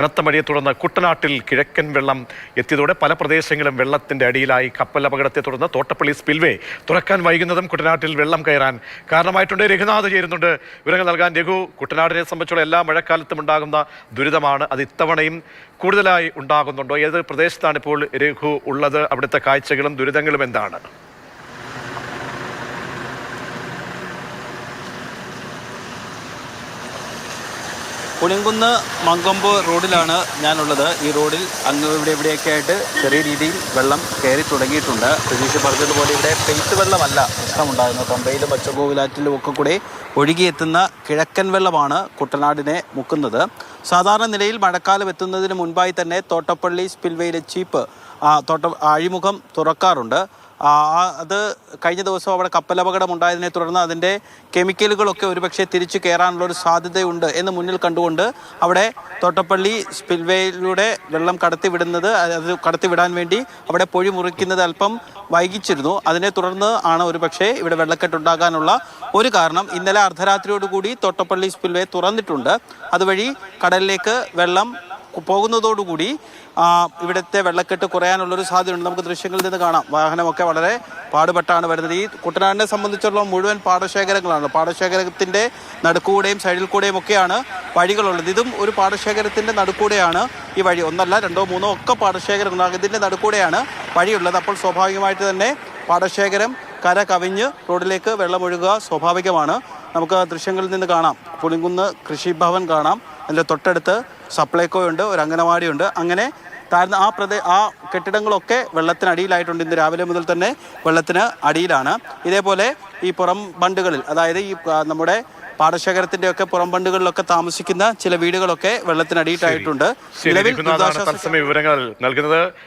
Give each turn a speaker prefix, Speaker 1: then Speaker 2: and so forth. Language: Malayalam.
Speaker 1: കനത്ത മഴയെ തുടർന്ന് കുട്ടനാട്ടിൽ കിഴക്കൻ വെള്ളം എത്തിയതോടെ പല പ്രദേശങ്ങളും വെള്ളത്തിന്റെ അടിയിലായി. കപ്പൽ അപകടത്തെ തുടർന്ന് തോട്ടപ്പള്ളി സ്പിൽവേ തുറക്കാൻ വൈകുന്നതും കുട്ടനാട്ടിൽ വെള്ളം കയറാൻ കാരണമായിട്ടുണ്ട്. രഘുനാഥ് ചേരുന്നുണ്ട്. വിവരങ്ങൾ നൽകാൻ രഘു കുട്ടനാടിനെ സംബന്ധിച്ചുള്ള എല്ലാ മഴക്കാലത്തും ഉണ്ടാകുന്ന ദുരിതമാണ്. അത് ഇത്തവണയും കൂടുതലായി ഉണ്ടാകുന്നുണ്ടോ? ഏത് പ്രദേശത്താണ് ഇപ്പോൾ രഘു ഉള്ളത്? അവിടുത്തെ കാഴ്ചകളും ദുരിതങ്ങളും എന്താണ്?
Speaker 2: പുളിങ്കുന്ന് മങ്കൊമ്പ് റോഡിലാണ് ഞാനുള്ളത്. ഈ റോഡിൽ അങ്ങ് ഇവിടെ ഇവിടെയൊക്കെ ആയിട്ട് ചെറിയ രീതിയിൽ വെള്ളം കയറി തുടങ്ങിയിട്ടുണ്ട്. പ്രതീക്ഷ പറഞ്ഞതുപോലെ ഇവിടെ പെയ്ത്ത് വെള്ളമല്ല പ്രശ്നമുണ്ടാകുന്നത്. പമ്പയിലും പച്ചക്കോവിലാറ്റിലും ഒക്കെ കൂടെ ഒഴുകിയെത്തുന്ന കിഴക്കൻ വെള്ളമാണ് കുട്ടനാടിനെ മുക്കുന്നത്. സാധാരണ നിലയിൽ മഴക്കാലം എത്തുന്നതിന് മുൻപായി തന്നെ തോട്ടപ്പള്ളി സ്പിൽവേയിലെ ചീപ്പ് തോട്ട അഴിമുഖം തുറക്കാറുണ്ട്. അത് കഴിഞ്ഞ ദിവസം അവിടെ കപ്പലപകടം ഉണ്ടായതിനെ തുടർന്ന് അതിന്റെ കെമിക്കലുകളൊക്കെ ഒരുപക്ഷെ തിരിച്ചു കയറാനുള്ള ഒരു സാധ്യതയുണ്ട് എന്ന് മുന്നിൽ കണ്ടുകൊണ്ട് അവിടെ തോട്ടപ്പള്ളി സ്പിൽവേയിലൂടെ വെള്ളം കടത്തിവിടുന്നത് അത് കടത്തിവിടാൻ വേണ്ടി അവിടെ പൊഴി മുറിക്കുന്നത് അല്പം വൈകിച്ചിരുന്നു. അതിനെ തുടർന്ന് ആണ് ഒരുപക്ഷെ ഇവിടെ വെള്ളക്കെട്ടുണ്ടാകാനുള്ള ഒരു കാരണം. ഇന്നലെ അർദ്ധരാത്രിയോടുകൂടി തോട്ടപ്പള്ളി സ്പിൽവേ തുറന്നിട്ടുണ്ട്. അതുവഴി കടലിലേക്ക് വെള്ളം പോകുന്നതോടുകൂടി ഇവിടുത്തെ വെള്ളക്കെട്ട് കുറയാനുള്ളൊരു സാധ്യതയുണ്ട്. നമുക്ക് ദൃശ്യങ്ങളിൽ നിന്ന് കാണാം. വാഹനമൊക്കെ വളരെ പാടുപെട്ടാണ് വരുന്നത്. ഈ കുട്ടനാടിനെ സംബന്ധിച്ചുള്ള മുഴുവൻ പാടശേഖരങ്ങളാണ്. പാടശേഖരത്തിന്റെ നടുക്കൂടെയും സൈഡിൽ കൂടെയും ഒക്കെയാണ് വഴികളുള്ളത്. ഇതും ഒരു പാടശേഖരത്തിന്റെ നടുക്കൂടെയാണ് ഈ വഴി. ഒന്നല്ല രണ്ടോ മൂന്നോ ഒക്കെ പാടശേഖരങ്ങളാണ്. ഇതിന്റെ നടുക്കൂടെയാണ് വഴിയുള്ളത്. അപ്പോൾ സ്വാഭാവികമായിട്ട് തന്നെ പാടശേഖരം കര കവിഞ്ഞ് റോഡിലേക്ക് വെള്ളമൊഴുകുക സ്വാഭാവികമാണ്. നമുക്ക് ദൃശ്യങ്ങളിൽ നിന്ന് കാണാം. പുളിങ്കുന്ന് കൃഷിഭവൻ കാണാം. അതിന്റെ തൊട്ടടുത്ത് സപ്ലൈകോ ഉണ്ട് ഒരു അംഗനവാടി ഉണ്ട് അങ്ങനെ താഴ്ന്ന ആ പ്രദേ ആ കെട്ടിടങ്ങളൊക്കെ വെള്ളത്തിനടിയിലായിട്ടുണ്ട് ഇന്ന് രാവിലെ മുതൽ തന്നെ വെള്ളത്തിന് അടിയിലാണ്. ഇതേപോലെ ഈ പുറം ബണ്ടുകളിൽ അതായത് ഈ നമ്മുടെ പാടശേഖരത്തിന്റെ ഒക്കെ പുറം ബണ്ടുകളിലൊക്കെ താമസിക്കുന്ന ചില വീടുകളൊക്കെ
Speaker 1: വെള്ളത്തിനടിയിട്ടായിട്ടുണ്ട്
Speaker 2: നിലവിൽ
Speaker 1: വിവരങ്ങൾ നൽകുന്നത്.